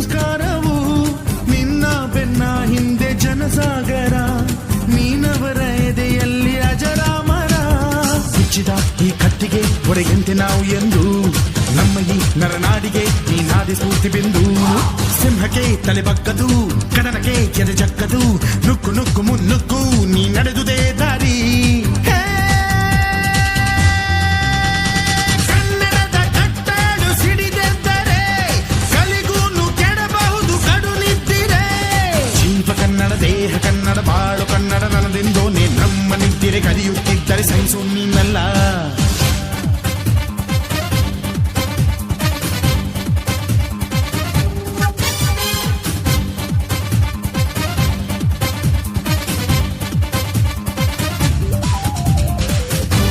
ಸಂಸ್ಕಾರವು ನಿನ್ನ ಬೆನ್ನ ಹಿಂದೆ ಜನಸಾಗರ, ನೀನವರ ಎದೆಯಲ್ಲಿ ಅಜರಾಮರ. ಮುಚ್ಚಿದ ಈ ಕತ್ತಿಗೆ ಹೊರೆಯಂತೆ ನಾವು ಎಂದು ನಮ್ಮ ಈ ನರನಾಡಿಗೆ ಈ ನಾದಿ ಸ್ಫೂರ್ತಿ ಬಿಂದು. ಸಿಂಹಕ್ಕೆ ತಲೆ ಬಗ್ಗದು ಕಡನಕ್ಕೆ ಕೆರೆ ಜಕ್ಕದು ನುಕ್ಕು ನುಕ್ಕು ಮುನ್ನುಕ್ಕು ನೀ ನಡೆದುದೇ ದಾರಿ. ಕನ್ನಡ ದೇಹ ಕನ್ನಡ ಬಾಳು ಕನ್ನಡ ನನದೆಂದೋನೆ ನಮ್ಮ ನಿದ್ದಿರೆ ಕಲಿಯುತ್ತಿದ್ದರೆ ಸಹಿಸು ನೀನಲ್ಲ